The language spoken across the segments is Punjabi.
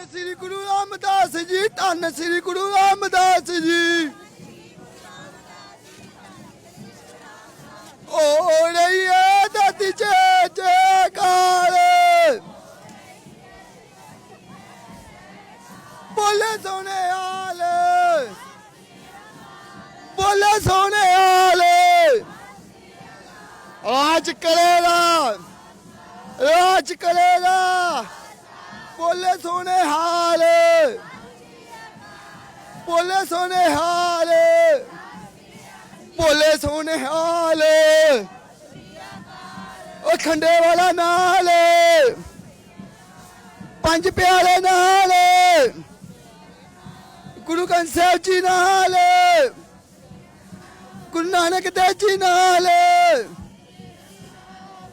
ਸ੍ਰੀ ਗੁਰੂ ਰਾਮਦਾਸ ਜੀ, ਧੰਨ ਸ੍ਰੀ ਗੁਰੂ ਰਾਮਦਾਸ ਜੀ। ਓ ਰਈਏ ਦਾਤੀ ਜੈ ਜੈਕਾਰ। ਬੋਲੇ ਸੋਨੇ ਹਾਲ। ਬੋਲੇ ਸੋਨੇ ਹਾਲ। ਰਾਜ ਕਰੇਗਾ। ਰਾਜ ਕਰੇਗਾ। ਬੋਲੇ ਸੋਨੇ ਹਾਲ। ਬੋਲੇ ਸੋਨੇ ਹਾਲ। ਬੋਲੇ ਸੋਨੇ ਹਾਲ। ਉਹ ਖੰਡੇ ਵਾਲਾ ਨਾਲ। ਪੰਜ ਪਿਆਰੇ ਨਾਲ। ਗੁਰੂ ਗ੍ਰੰਥ ਸਾਹਿਬ ਜੀ ਨਾਲ। ਗੁਰੂ ਨਾਨਕ ਦੇਵ ਜੀ ਨਾਲ।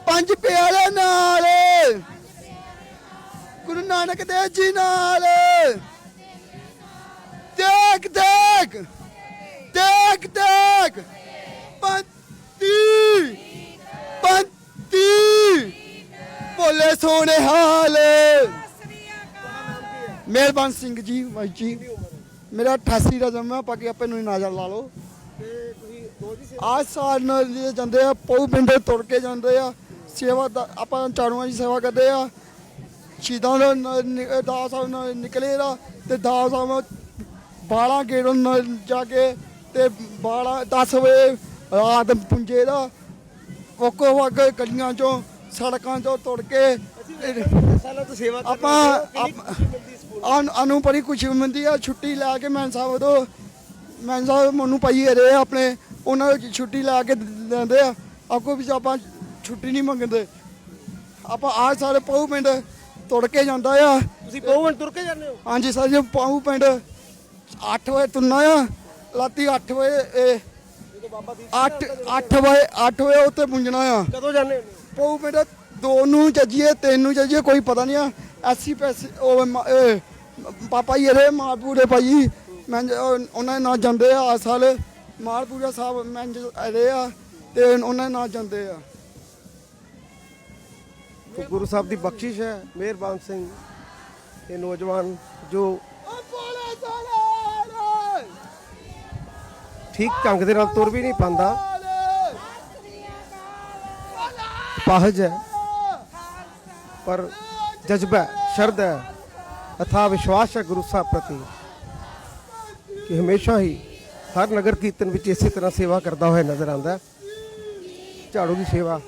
ਪੰਜ ਪਿਆਰੇ ਨਾਲ। ਗੁਰੂ ਨਾਨਕ ਦੇਵ ਜੀ ਨਾਲ। ਦੇਖ ਦੇਖ। ਦੇਖ ਦੇਖ। ਪੰਤੀ ਪੰਤੀ ਬੋਲੇ ਸੋਨੇ ਹਾਲ। ਮਿਹਰਬਾਨ ਸਿੰਘ ਜੀ ਬਾਈ ਜੀ। ਮੇਰਾ 88 ਦਾ ਜਨਮ ਹੈ ਬਾਕੀ ਆਪੇ ਨੂੰ ਨਾਜ਼ਰ ਲਾ ਲਓ। ਆਜ ਸਾਲ ਨਾਲ ਜਾਂਦੇ ਆ ਪਉ ਪਿੰਡੇ ਤੁਰ ਕੇ ਜਾਂਦੇ ਆ। ਸੇਵਾ ਦਾ ਆਪਾਂ ਚਾਰੂਆਂ ਦੀ ਸੇਵਾ ਕਰਦੇ ਆ। ਸ਼ਹੀਦਾਂ ਦਾ ਦਾਸ ਸਾਹਿਬ ਨਿਕਲੇ ਦਾ ਤੇ ਦਾਸ ਸਾਹਿਬ ਬਾਲਾਂ ਨਾਲ ਜਾ ਕੇ ਤੇ ਬਾਲਾਂ 10 ਵਜੇ ਰਾਤ ਪੁੰਜੇ ਦਾ ਕੋਕੋ ਵਗ ਗਲੀਆਂ ਚੋਂ ਸੜਕਾਂ ਚੋਂ ਤੁਰ ਕੇ ਸਾਲਾਂ ਤੋਂ ਸੇਵਾ ਆਪਾਂ ਅਨੂ ਬੜੀ ਖੁਸ਼ੀ ਮਿਲਦੀ ਆ ਛੁੱਟੀ ਲੈ ਕੇ ਮੈਂ ਸਾਹਿਬ ਤੋਂ ਮੈਂ ਸਾਹਿਬ ਮੈਨੂੰ ਪਾਈ ਰਹੇ ਆ ਆਪਣੇ ਉਹਨਾਂ ਨੂੰ ਛੁੱਟੀ ਲੈ ਕੇ ਦਿੰਦੇ ਆ ਆਪਕੋ ਵੀ ਆਪਾਂ ਛੁੱਟੀ ਨਹੀਂ ਮੰਗਦੇ। ਆਪਾਂ ਆ ਸਾਰੇ ਪਹੂ ਪਿੰਡ ਤੁਰ ਕੇ ਜਾਂਦਾ ਆ। ਤੁਸੀਂ ਪਹੁੰਚਣ ਤੁਰ ਕੇ ਜਾਂਦੇ ਹੋ? ਹਾਂਜੀ ਸਰ ਜੀ ਪਹੂ ਪਿੰਡ 8 ਵਜੇ ਤੁਰਨਾ ਆ। ਰਾਤੀ 8 ਵਜੇ ਇਹ ਜਦੋਂ ਬਾਬਾ ਦੀਪ 8 8 ਵਜੇ 8 ਵਜੇ ਉੱਤੇ ਪੁੰਜਣਾ ਆ। ਕਦੋਂ ਜਾਂਦੇ ਹੋ? ਪਊ ਪਿੰਡ ਦੋ ਨੂੰ ਚੱਜੀਏ ਤਿੰਨ ਨੂੰ ਚੱਜੀਏ ਕੋਈ ਪਤਾ ਨਹੀਂ ਆ। ਐਸੀ ਪੈਸੇ ਉਹ ਮ- ਇਹ ਪਾਪਾ ਜੀ ਇਹਦੇ ਮਾਲਪੂਰੇ ਭਾਈ। ਮੈਂ ਉਹਨਾਂ ਦੇ ਨਾਲ ਜਾਂਦੇ ਆ ਆਹ ਸਾਲ। ਮਾਲਪੂਰਾ ਸਾਹਿਬ ਮੈਂ ਇਹਦੇ ਆ ਤੇ ਉਹਨਾਂ ਦੇ ਨਾਲ ਜਾਂਦੇ ਆ। ਤੋਂ ਗੁਰੂ ਸਾਹਿਬ ਦੀ ਬਖਸ਼ਿਸ਼ ਹੈ, ਮਿਹਰਬਾਨ ਸਿੰਘ ਇਹ ਨੌਜਵਾਨ ਜੋ ਠੀਕ ਢੰਗ ਦੇ ਨਾਲ ਤੁਰ ਵੀ ਨਹੀਂ ਪਾਉਂਦਾ। ਪਾਹਜ ਹੈ, ਪਰ ਜਜ਼ਬਾ ਸ਼ਰਦ ਹੈ, ਅਥਾ ਵਿਸ਼ਵਾਸ ਹੈ ਗੁਰੂ ਸਾਹਿਬ ਪ੍ਰਤੀ ਕਿ ਹਮੇਸ਼ਾ ਹੀ ਹਰ ਨਗਰ ਕੀਰਤਨ ਵਿੱਚ ਇਸੇ ਤਰ੍ਹਾਂ ਸੇਵਾ ਕਰਦਾ ਹੋਇਆ ਨਜ਼ਰ ਆਉਂਦਾ ਝਾੜੂ ਦੀ ਸੇਵਾ